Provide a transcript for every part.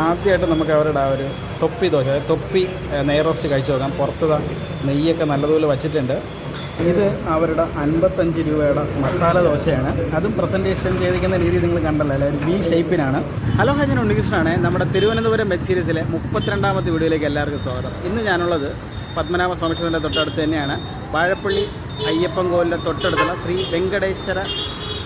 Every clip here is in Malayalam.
ആദ്യമായിട്ട് നമുക്ക് അവരുടെ ആ ഒരു തൊപ്പി ദോശ അതായത് തൊപ്പി നെയ്റോസ്റ്റ് നെയ് റോസ്റ്റ് കഴിച്ചു നോക്കാം. പുറത്ത് നെയ്യൊക്കെ നല്ലതുപോലെ വച്ചിട്ടുണ്ട്. ഇത് അവരുടെ അൻപത്തഞ്ച് രൂപയുടെ മസാല ദോശയാണ്. അതും പ്രസന്റേഷൻ ചെയ്തിരിക്കുന്ന രീതി നിങ്ങൾ കണ്ടല്ലോ അല്ലെ? ബി ഷേപ്പിനാണ്. ഹലോ ഹജൻ ഉണ്ണികൃഷ്ണനാണ്. നമ്മുടെ തിരുവനന്തപുരം വെബ് സീരീസിലെ മുപ്പത്തിരണ്ടാമത്തെ വീഡിയോയിലേക്ക് എല്ലാവർക്കും സ്വാഗതം. ഇന്ന് ഞാനുള്ളത് പത്മനാഭ സ്വാമി ക്ഷേത്രത്തിന്റെ തൊട്ടടുത്ത് തന്നെയാണ്. വാഴപ്പള്ളി അയ്യപ്പൻ കോവിലിന്റെ തൊട്ടടുത്തുള്ള ശ്രീ വെങ്കടേശ്വര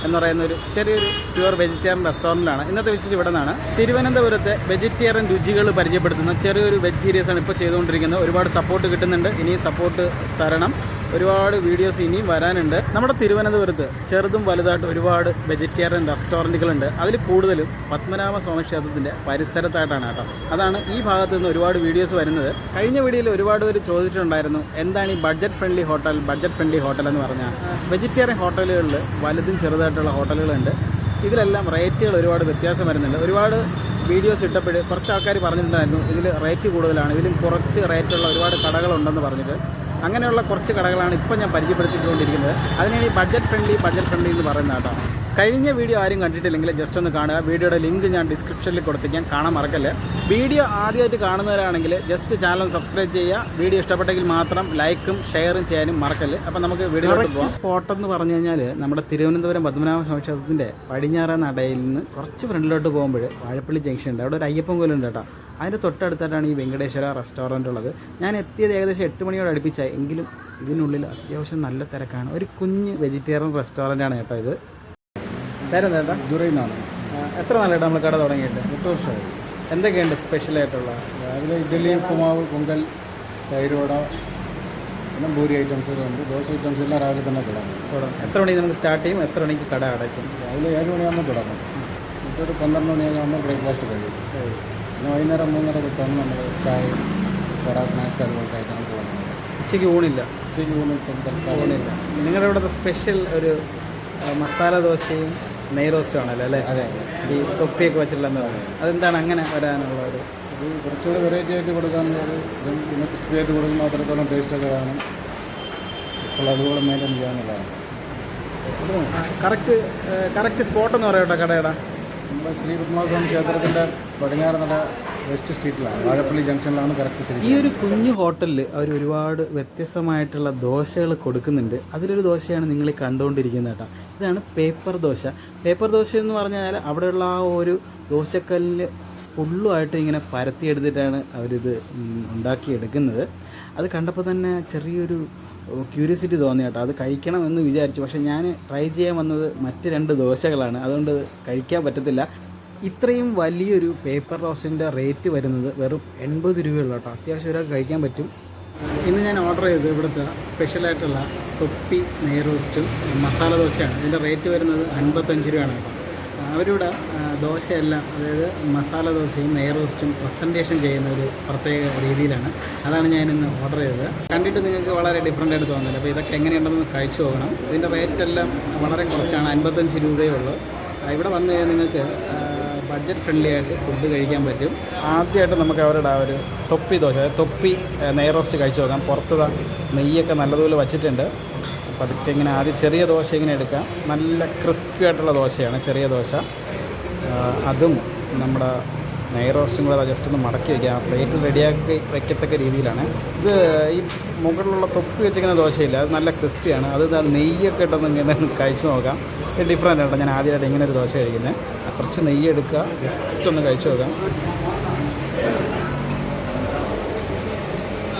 എന്ന് പറയുന്ന ഒരു ചെറിയൊരു പ്യുവർ വെജിറ്റേറിയൻ റെസ്റ്റോറന്റിലാണ് ഇന്നത്തെ വിശേഷം ഇവിടെ നിന്നാണ്. തിരുവനന്തപുരത്തെ വെജിറ്റേറിയൻ രുചികൾ പരിചയപ്പെടുത്തുന്ന ചെറിയൊരു വെജ് സീരീസാണ് ഇപ്പോൾ ചെയ്തുകൊണ്ടിരിക്കുന്നത്. ഒരുപാട് സപ്പോർട്ട് കിട്ടുന്നുണ്ട്. ഇനി സപ്പോർട്ട് തരണം. ഒരുപാട് വീഡിയോസ് ഇനിയും വരാനുണ്ട്. നമ്മുടെ തിരുവനന്തപുരത്ത് ചെറുതും വലുതായിട്ട് ഒരുപാട് വെജിറ്റേറിയൻ റെസ്റ്റോറന്റുകളുണ്ട്. അതിൽ കൂടുതലും പത്മനാഭ സ്വാമി ക്ഷേത്രത്തിന്റെ പരിസരത്തായിട്ടാണ് കേട്ടോ. അതാണ് ഈ ഭാഗത്ത് നിന്ന് ഒരുപാട് വീഡിയോസ് വരുന്നത്. കഴിഞ്ഞ വീഡിയോയിൽ ഒരുപാട് പേര് ചോദിച്ചിട്ടുണ്ടായിരുന്നു എന്താണ് ഈ budget friendly hotel budget friendly hotel എന്ന് പറഞ്ഞാൽ? വെജിറ്റേറിയൻ ഹോട്ടലുകളിൽ വലുതും ചെറുതായിട്ടുള്ള ഹോട്ടലുകളുണ്ട്. ഇതിലെല്ലാം റേറ്റുകൾ ഒരുപാട് വ്യത്യാസം വരുന്നുണ്ട്. ഒരുപാട് വീഡിയോസ് ഇട്ടപ്പോൾ കുറച്ച് ആൾക്കാർ പറഞ്ഞിട്ടുണ്ടായിരുന്നു ഇതിൽ റേറ്റ് കൂടുതലാണ് ഇതിലും കുറച്ച് റേറ്റുള്ള ഒരുപാട് കടകളുണ്ടെന്ന് പറഞ്ഞിട്ട്. അങ്ങനെയുള്ള കുറച്ച് കടകളാണ് ഇപ്പോൾ ഞാൻ പരിചയപ്പെടുത്തിക്കൊണ്ടിരിക്കുന്നത്. അതിനാണ് ഈ ബഡ്ജറ്റ് ഫ്രണ്ട്ലി ബഡ്ജറ്റ് ഫ്രണ്ട്ലി എന്ന് പറയുന്ന കേട്ടോ. കഴിഞ്ഞ വീഡിയോ ആരും കണ്ടിട്ടില്ലെങ്കിൽ ജസ്റ്റ് ഒന്ന് കാണുക. വീഡിയോയുടെ ലിങ്ക് ഞാൻ ഡിസ്ക്രിപ്ഷനിൽ കൊടുത്തേക്കാം കാണാൻ മറക്കല്ലേ. വീഡിയോ ആദ്യമായിട്ട് കാണുന്നവരാണെങ്കിൽ ജസ്റ്റ് ചാനൽ സബ്സ്ക്രൈബ് ചെയ്യുക. വീഡിയോ ഇഷ്ടപ്പെട്ടെങ്കിൽ മാത്രം ലൈക്കും ഷെയറും ചെയ്യാനും മറക്കല്ലേ. അപ്പോൾ നമുക്ക് വീഡിയോ സ്പോട്ട് എന്ന് പറഞ്ഞു കഴിഞ്ഞാൽ നമ്മുടെ തിരുവനന്തപുരം പത്മനാഭ സ്വാമി പടിഞ്ഞാറ നടയിൽ നിന്ന് കുറച്ച് ഫ്രണ്ടിലോട്ട് പോകുമ്പോൾ വാഴപ്പള്ളി ജംഗ്ഷൻ ഉണ്ട്. അവിടെ ഒരു അയ്യപ്പൻ കോലുണ്ട് കേട്ടോ. അതിന്റെ തൊട്ടടുത്തായിട്ടാണ് ഈ വെങ്കടേശ്വര റെസ്റ്റോറന്റ് ഉള്ളത്. ഞാൻ എത്തിയത് ഏകദേശം എട്ട് മണിയോട് അടുപ്പിച്ചായി. എങ്കിലും ഇതിനുള്ളിൽ അത്യാവശ്യം നല്ല തിരക്കാണ്. ഒരു കുഞ്ഞ് വെജിറ്റേറിയൻ റെസ്റ്റോറന്റ് ആണ് കേട്ടോ ഇത്. പേരെന്താ ചേട്ടാ? ദുരൈന്നാണ് എത്ര നാളായിട്ട് നമ്മൾ കട തുടങ്ങിയിട്ട്? എട്ട് വർഷമായി. എന്തൊക്കെയുണ്ട് സ്പെഷ്യലായിട്ടുള്ള രാവിലെ ഇഡ്ഡലി ഉപ്പുമാവ് പൊങ്കൽ തൈരോട പിന്നെ ഭൂരി ഐറ്റംസ് ഉണ്ട്. ദോശ ഐറ്റംസ് എല്ലാം രാവിലെ തന്നെ തുടങ്ങും. തുടങ്ങും. എത്ര മണിക്ക് നമുക്ക് സ്റ്റാർട്ട് ചെയ്യും? എത്ര മണിക്ക് കട അടയ്ക്കും? രാവിലെ ഏഴ് മണിയാകുമ്പോൾ തുടങ്ങും. എന്നിട്ടൊരു പന്ത്രണ്ട് മണിയാകുമ്പോൾ ബ്രേക്ക്ഫാസ്റ്റ് കഴിയും. പിന്നെ വൈകുന്നേരം മൂന്നര തൊട്ടാണ് നമ്മൾ ചായ വട സ്നാക്സ് അതുപോലത്തെ കഴിക്കാൻ പോകുന്നത്. ഉച്ചയ്ക്ക് ഊണില്ല? ഉച്ചയ്ക്ക് ഊണ് ഊണില്ല. നിങ്ങളുടെ ഇവിടുത്തെ സ്പെഷ്യൽ ഒരു മസാല ദോശയും നെയ് റോസ്റ്റും ആണല്ലോ അല്ലേ? അതെ ഈ തൊപ്പിയൊക്കെ വെച്ചിട്ടുള്ള അതെന്താണ് അങ്ങനെ വരാനുള്ള ഒരു ഇത് കുറച്ചുകൂടി വെറൈറ്റി ആയിട്ട് കൊടുക്കാമെന്നുള്ളത് ഇതും പിന്നെ ക്രിസ്പി ആയിട്ട് കൊടുക്കുമ്പോൾ അത്രത്തോളം ടേസ്റ്റൊക്കെ കാണും. അപ്പോൾ അതുപോലെ മെയിന്റെയിൻ ചെയ്യാമെന്നുള്ളതാണ് കറക്റ്റ് കറക്റ്റ് സ്പോട്ട് എന്ന് പറയട്ടെ കടയുടെ. നമ്മുടെ ശ്രീ പത്മനാഭസ്വാമി ക്ഷേത്രത്തിന്റെ പടിഞ്ഞാറ് നല്ല വെസ്റ്റ് സ്ട്രീറ്റിലാണ്. വാഴപ്പള്ളി ജംഗ്ഷനിലാണ് കറക്റ്റ് ഈ ഒരു കുഞ്ഞു ഹോട്ടലിൽ അവർ ഒരുപാട് വ്യത്യസ്തമായിട്ടുള്ള ദോശകൾ കൊടുക്കുന്നുണ്ട്. അതിലൊരു ദോശയാണ് നിങ്ങൾ കണ്ടുകൊണ്ടിരിക്കുന്നത് കേട്ടോ. ഇതാണ് പേപ്പർ ദോശ. പേപ്പർ ദോശ എന്ന് പറഞ്ഞാൽ അവിടെയുള്ള ആ ഒരു ദോശക്കല്ലിൽ ഫുള്ളുമായിട്ട് ഇങ്ങനെ പരത്തിയെടുത്തിട്ടാണ് അവരിത് ഉണ്ടാക്കിയെടുക്കുന്നത്. അത് കണ്ടപ്പോൾ തന്നെ ചെറിയൊരു ക്യൂരിയോസിറ്റി തോന്നി കേട്ടോ. അത് കഴിക്കണം എന്ന് വിചാരിച്ചു. പക്ഷേ ഞാൻ ട്രൈ ചെയ്യാൻ വന്നത് മറ്റ് രണ്ട് ദോശകളാണ്. അതുകൊണ്ട് കഴിക്കാൻ പറ്റത്തില്ല. ഇത്രയും വലിയൊരു പേപ്പർ റോസിന്റെ റേറ്റ് വരുന്നത് വെറും എൺപത് രൂപയുള്ള കേട്ടോ. അത്യാവശ്യം ഒരാൾക്ക് കഴിക്കാൻ പറ്റും. ഇന്ന് ഞാൻ ഓർഡർ ചെയ്തത് ഇവിടുത്തെ സ്പെഷ്യലായിട്ടുള്ള തൊപ്പി നെയ് റോസ്റ്റും മസാല ദോശയാണ്. ഇതിന്റെ റേറ്റ് വരുന്നത് അൻപത്തഞ്ച് രൂപയാണ് അവരിവിടെ ദോശയെല്ലാം അതായത് മസാല ദോശയും നെയ് റോസ്റ്റും പ്രസന്റേഷൻ ചെയ്യുന്ന ഒരു പ്രത്യേക രീതിയിലാണ്. അതാണ് ഞാൻ ഇന്ന് ഓർഡർ ചെയ്തത്. കണ്ടിട്ട് നിങ്ങൾക്ക് വളരെ ഡിഫറെന്റ് ആയിട്ട് തോന്നുന്നില്ല. അപ്പോൾ ഇതൊക്കെ എങ്ങനെയുണ്ടെന്ന് കഴിച്ചു നോക്കണം. ഇതിന്റെ റേറ്റ് എല്ലാം വളരെ കുറച്ചാണ് അൻപത്തഞ്ച് രൂപയേ ഉള്ളൂ. ഇവിടെ വന്നു കഴിഞ്ഞാൽ നിങ്ങൾക്ക് ബഡ്ജറ്റ് ഫ്രണ്ട്ലി ആയിട്ട് ഫുഡ് കഴിക്കാൻ പറ്റും. ആദ്യമായിട്ട് നമുക്ക് അവരുടെ ആ ഒരു തൊപ്പി ദോശ അതായത് തൊപ്പി നെയ്റോസ്റ്റ് നെയ് റോസ്റ്റ് കഴിച്ചു നോക്കാം. പുറത്ത് നെയ്യൊക്കെ നല്ലതുപോലെ വച്ചിട്ടുണ്ട്. പതുക്കെ ഇങ്ങനെ ആദ്യം ചെറിയ ദോശ ഇങ്ങനെ എടുക്കാം. നല്ല ക്രിസ്പി ആയിട്ടുള്ള ദോശയാണ് ചെറിയ ദോശ. അതും നമ്മുടെ നെയ് റോസ്റ്റും കൂടെ ജസ്റ്റ് ഒന്ന് മടക്കി വയ്ക്കാം പ്ലേറ്റിൽ റെഡിയാക്കി വയ്ക്കത്തക്ക രീതിയിലാണ്. ഇത് ഈ മുകളിലുള്ള തൊപ്പി വെച്ചിരിക്കുന്ന ദോശയില്ല. അത് നല്ല ക്രിസ്പിയാണ് അത് നെയ്യൊക്കെ ഇട്ടൊന്ന് ഇങ്ങനെ കഴിച്ചു നോക്കാം. ഡിഫറെന്റ് ആണ് ഞാൻ ആദ്യമായിട്ട് ഇങ്ങനെ ഒരു ദോശ കഴിക്കുന്നത് കുറച്ച് നെയ്യ് എടുക്കുക. ജസ്റ്റ് ഒന്ന് കഴിച്ചു നോക്കാം.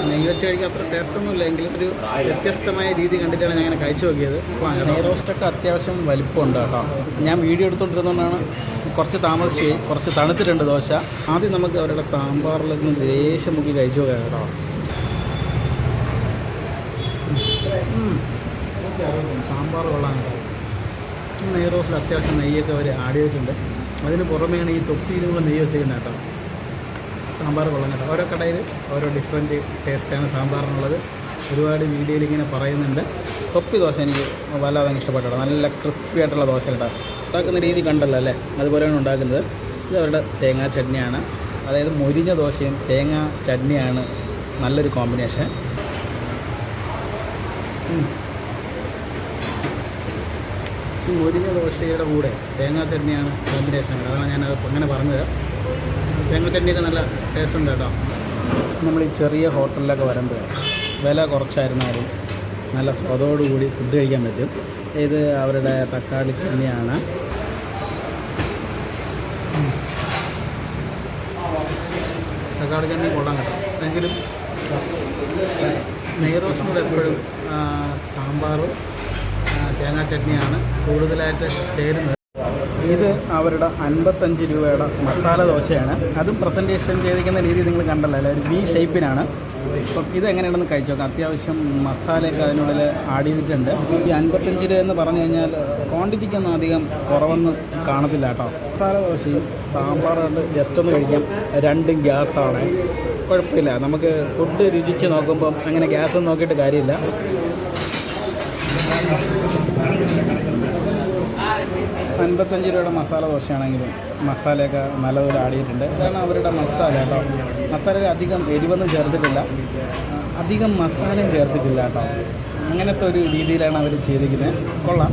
നെയ്യ് വെച്ച് കഴിക്കാൻ അത്ര ടേസ്റ്റൊന്നുമില്ല എങ്കിലും ഒരു വ്യത്യസ്തമായ രീതി കണ്ടിട്ടാണ് ഞാൻ അങ്ങനെ കഴിച്ചു നോക്കിയത്. അപ്പോൾ നെയ് റോസ്റ്റൊക്കെ അത്യാവശ്യം വലിപ്പമുണ്ട് കേട്ടോ. ഞാൻ വീഡിയോ എടുത്തുകൊണ്ടിരുന്നതുകൊണ്ടാണ് കുറച്ച് താമസിച്ച് കുറച്ച് തണുത്തിട്ടുണ്ട് ദോശ. ആദ്യം നമുക്ക് അവരുടെ സാമ്പാറിൽ നിന്ന് ദേശം മുക്കി കഴിച്ചു നോക്കാം കേട്ടോ. സാമ്പാർ കൊള്ളാൻ നെയ്റോസിൽ അത്യാവശ്യം നെയ്യൊക്കെ അവർ ആഡ് ചെയ്തിട്ടുണ്ട്. അതിന് പുറമെയാണ് ഈ തൊപ്പിയിലൂടെ നെയ്യ് വെച്ചിരിക്കുന്നത് കേട്ടോ. സാമ്പാർ കൊള്ളം കേട്ടോ. ഓരോ കടയിൽ ഓരോ ഡിഫറെന്റ് ടേസ്റ്റാണ് സാമ്പാറിനുള്ളത്. ഒരുപാട് വീഡിയോയിൽ ഇങ്ങനെ പറയുന്നുണ്ട്. തൊപ്പി ദോശ എനിക്ക് വല്ലാതെ ഇഷ്ടപ്പെട്ടു നല്ല ക്രിസ്പി ആയിട്ടുള്ള ദോശ കേട്ടോ. ഉണ്ടാക്കുന്ന രീതി കണ്ടല്ലോ അല്ലേ? അതുപോലെയാണ് ഉണ്ടാക്കുന്നത്. ഇത് അവരുടെ തേങ്ങാ ചട്നിയാണ്. അതായത് മൊരിഞ്ഞ ദോശയും തേങ്ങാ ചട്നിയാണ് നല്ലൊരു കോമ്പിനേഷൻ. ഈ മുരിഞ്ഞ ദോശയുടെ കൂടെ തേങ്ങാ ചട്നിയാണ് കോമ്പിനേഷൻ അതാണ് ഞാൻ അങ്ങനെ പറഞ്ഞത്. തേങ്ങാ ചട്നിയൊക്കെ നല്ല ടേസ്റ്റ് ഉണ്ട് കേട്ടോ. നമ്മൾ ഈ ചെറിയ ഹോട്ടലിലൊക്കെ വരുമ്പോൾ വില കുറച്ചായിരുന്നാലും നല്ല സ്വാദോടുകൂടി ഫുഡ് കഴിക്കാൻ പറ്റും. ഇത് അവരുടെ തക്കാളി ചട്നിയാണ്. തക്കാളി ചട്നി കൊള്ളാൻ കേട്ടോ. എങ്കിലും നെയ്റോസും കൂടെ എപ്പോഴും സാമ്പാറും തേങ്ങാ ചട്നിയാണ് കൂടുതലായിട്ട് ചേരുന്നത്. ഇത് അവരുടെ അൻപത്തഞ്ച് രൂപയുടെ മസാല ദോശയാണ്. അതും പ്രസന്റേഷൻ ചെയ്തിരിക്കുന്ന രീതി നിങ്ങൾ കണ്ടല്ലോ അല്ലെ? വി ഷേപ്പിനാണ് അപ്പം ഇതെങ്ങനെയാണെന്ന് കഴിച്ചു അത്യാവശ്യം മസാലയൊക്കെ അതിനുള്ളിൽ ആഡ് ചെയ്തിട്ടുണ്ട്. ഈ അൻപത്തഞ്ച് രൂപ എന്ന് പറഞ്ഞു കഴിഞ്ഞാൽ ക്വാണ്ടിറ്റിക്കൊന്നും അധികം കുറവൊന്നും കാണത്തില്ല കേട്ടോ. മസാല ദോശയും സാമ്പാറുണ്ട് ജസ്റ്റ് ഒന്ന് കഴിക്കാം. രണ്ടും ഗ്യാസാണ് കുഴപ്പമില്ല. നമുക്ക് ഫുഡ് രുചിച്ച് നോക്കുമ്പം അങ്ങനെ ഗ്യാസ് നോക്കിയിട്ട് കാര്യമില്ല. അൻപത്തഞ്ച് രൂപയുടെ മസാല ദോശയാണെങ്കിലും മസാലയൊക്കെ നല്ലതുപോലെ ആടിയിട്ടുണ്ട് കാരണം അവരുടെ മസാല കേട്ടോ. മസാല അധികം എരിവൊന്നും ചേർത്തിട്ടില്ല. അധികം മസാലയും ചേർത്തിട്ടില്ല കേട്ടോ. അങ്ങനത്തെ ഒരു രീതിയിലാണ് അവർ ചെയ്തിരിക്കുന്നത്. കൊള്ളാം.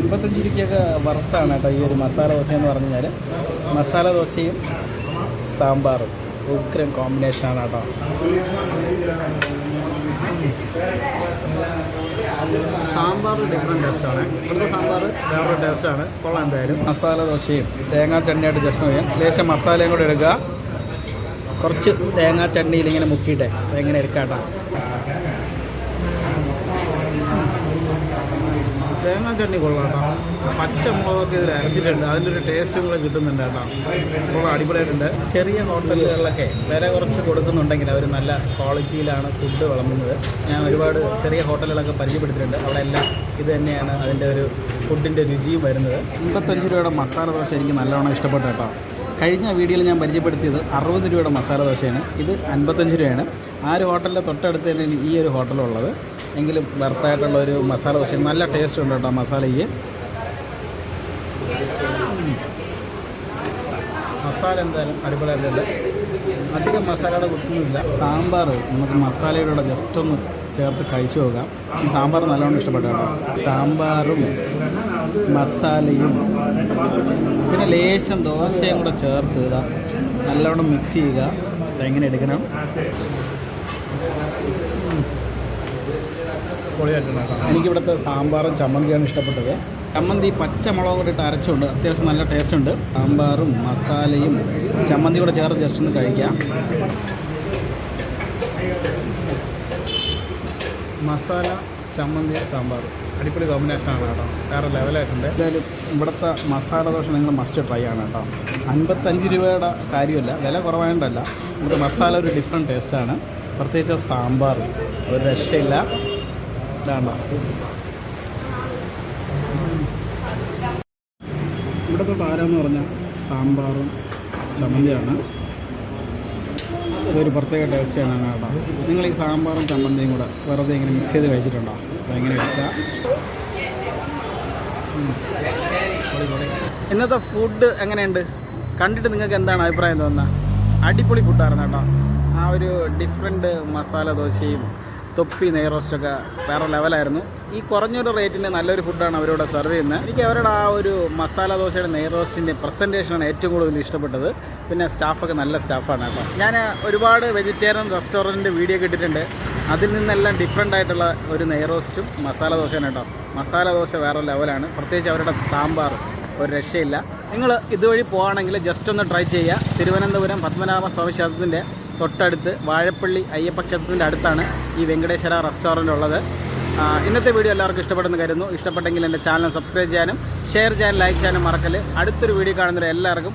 അൻപത്തഞ്ച് രൂപയ്ക്കൊക്കെ വറുത്താണ് കേട്ടോ ഈ ഒരു മസാല ദോശ എന്ന് പറഞ്ഞു കഴിഞ്ഞാൽ മസാല ദോശയും സാമ്പാറും. ഉഗ്രം കോമ്പിനേഷനാണ് കേട്ടോ. സാമ്പാർ ഡിഫറെന്റ് ടേസ്റ്റാണ് ഇവിടുത്തെ സാമ്പാർ വേറൊരു ടേസ്റ്റാണ് കൊള്ളാം എന്തായാലും. മസാല ദോശയും തേങ്ങാ ചട്നിയായിട്ട് ജസ്റ്റ് ചെയ്യാം ലേശം മസാലയും കൂടെ എടുക്കുക കുറച്ച് തേങ്ങാ ചട്നിയിൽ ഇങ്ങനെ മുക്കിയിട്ടെ എങ്ങനെ എടുക്കാട്ടാ. തേങ്ങാ ചട്നി കൊള്ളാം കേട്ടോ പച്ച മുളകൊക്കെ ഇതിൽ അരച്ചിട്ടുണ്ട്. അതിന്റെ ടേസ്റ്റും കൂടെ കിട്ടുന്നുണ്ട് കേട്ടോ. കൊള്ളാം അടിപൊളിയായിട്ടുണ്ട്. ചെറിയ ഹോട്ടലുകളിലൊക്കെ വില കുറച്ച് കൊടുക്കുന്നുണ്ടെങ്കിൽ അവർ നല്ല ക്വാളിറ്റിയിലാണ് ഫുഡ് വിളമ്പുന്നത്. ഞാൻ ഒരുപാട് ചെറിയ ഹോട്ടലുകളൊക്കെ പരിചയപ്പെടുത്തിയിട്ടുണ്ട്. അവിടെ എല്ലാം ഇത് തന്നെയാണ് അതിന്റെ ഒരു ഫുഡിന്റെ രുചിയും വരുന്നത്. മുപ്പത്തഞ്ച് രൂപയുടെ മസാല ദോശ എനിക്ക് നല്ലോണം ഇഷ്ടപ്പെട്ടു കേട്ടോ. കഴിഞ്ഞ വീഡിയോയിൽ ഞാൻ പരിചയപ്പെടുത്തിയത് അറുപത് രൂപയുടെ മസാല ദോശയാണ്. ഇത് അൻപത്തഞ്ച് രൂപയാണ്. ആ ഒരു ഹോട്ടലിന്റെ തൊട്ടടുത്ത് തന്നെ ഈ ഒരു ഹോട്ടലുള്ളത്. എങ്കിലും വെർത്തായിട്ടുള്ള ഒരു മസാല ദോശ. നല്ല ടേസ്റ്റ് ഉണ്ട് കേട്ടോ മസാലയ്ക്ക്. മസാല എന്തായാലും അടിപൊളിയായിട്ടുണ്ട്. അധികം മസാലയുടെ കുത്തുന്നില്ല സാമ്പാർ നമുക്ക് മസാലയുടെ ജസ്റ്റ് ഒന്ന് ചേർത്ത് കഴിച്ചു നോക്കാം സാമ്പാർ നല്ലോണം ഇഷ്ടപ്പെട്ടു സാമ്പാറും മസാലയും പിന്നെ ലേശം ദോശയും കൂടെ ചേർത്ത് ഇതാ നല്ലോണം മിക്സ് ചെയ്യുക. എങ്ങനെ എടുക്കണം. എനിക്കിവിടുത്തെ സാമ്പാറും ചമ്മന്തിയാണ് ഇഷ്ടപ്പെട്ടത്. ചമ്മന്തി പച്ചമുളക് കൂടി ഇട്ട് അരച്ചുണ്ട് അത്യാവശ്യം നല്ല ടേസ്റ്റ് ഉണ്ട്. സാമ്പാറും മസാലയും ചമ്മന്തി കൂടെ ചേർത്ത് ജസ്റ്റ് ഒന്ന് കഴിക്കാം. മസാല ചമ്മന്തി സാമ്പാർ. അടിപൊളി കോമ്പിനേഷനാണ് കേട്ടോ. വേറെ ലെവലായിട്ടുണ്ട് എന്തായാലും ഇവിടുത്തെ മസാല ദോശ നിങ്ങൾ മസ്റ്റ് ട്രൈ ആണ് കേട്ടോ. അൻപത്തഞ്ച് രൂപയുടെ കാര്യമല്ല വില കുറവായതുകൊണ്ടല്ല നമുക്ക് മസാല ഒരു ഡിഫറെന്റ് ടേസ്റ്റാണ് പ്രത്യേകിച്ച് സാമ്പാർ ഒരു രക്ഷയില്ല. ഇതാണോ? ഇവിടുത്തെ താരം എന്ന് പറഞ്ഞാൽ സാമ്പാറും ചമ്മന്തിയാണ്. ഇതൊരു പ്രത്യേക ടേസ്റ്റ് ആണ് കേട്ടോ. നിങ്ങൾ ഈ സാമ്പാറും ചമ്മന്തിയും കൂടെ വെറുതെ ഇങ്ങനെ മിക്സ് ചെയ്ത് കഴിച്ചിട്ടുണ്ടോ? എങ്ങനെ വെച്ചാൽ ഇന്നത്തെ ഫുഡ് എങ്ങനെയുണ്ട്? കണ്ടിട്ട് നിങ്ങൾക്ക് എന്താണ് അഭിപ്രായം തോന്നുന്നത്? അടിപൊളി ഫുഡായിരുന്നു കേട്ടോ. ആ ഒരു ഡിഫറെന്റ് മസാല ദോശയും തൊപ്പി നെയ് റോസ്റ്റൊക്കെ വേറെ ലെവലായിരുന്നു ഈ കുറഞ്ഞൊരു റേറ്റിന് നല്ലൊരു ഫുഡാണ് അവരോട് സെർവ് ചെയ്യുന്നത് എനിക്ക് അവരുടെ ആ ഒരു മസാല ദോശയുടെ നെയ് റോസ്റ്റിന്റെ പ്രസന്റേഷനാണ് ഏറ്റവും കൂടുതൽ ഇഷ്ടപ്പെട്ടത്. പിന്നെ സ്റ്റാഫൊക്കെ നല്ല സ്റ്റാഫാണ് കേട്ടോ. ഞാൻ ഒരുപാട് വെജിറ്റേറിയൻ റെസ്റ്റോറന്റ് വീഡിയോ കിട്ടിയിട്ടുണ്ട് അതിൽ നിന്നെല്ലാം ഡിഫറെന്റ് ആയിട്ടുള്ള ഒരു നെയ് റോസ്റ്റും മസാല ദോശയാണ് കേട്ടോ. മസാല ദോശ വേറെ ലെവലാണ് പ്രത്യേകിച്ച് അവരുടെ സാമ്പാർ ഒരു രക്ഷയില്ല. നിങ്ങൾ ഇതുവഴി പോവുകയാണെങ്കിൽ ജസ്റ്റ് ഒന്ന് ട്രൈ ചെയ്യുക. തിരുവനന്തപുരം പത്മനാഭ സ്വാമി ക്ഷേത്രത്തിന്റെ തൊട്ടടുത്ത് വാഴപ്പള്ളി അയ്യപ്പ ക്ഷേത്രത്തിന്റെ അടുത്താണ്. ഈ വെങ്കടേശ്വര റെസ്റ്റോറന്റ് ഉള്ളത് ഇന്നത്തെ വീഡിയോ എല്ലാവർക്കും ഇഷ്ടപ്പെടുന്നു കരുതുന്നു. ഇഷ്ടപ്പെട്ടെങ്കിൽ എന്റെ ചാനൽ സബ്സ്ക്രൈബ് ചെയ്യാനും ഷെയർ ചെയ്യാനും ലൈക്ക് ചെയ്യാനും മറക്കൽ അടുത്തൊരു വീഡിയോ കാണുന്നവരെ എല്ലാവർക്കും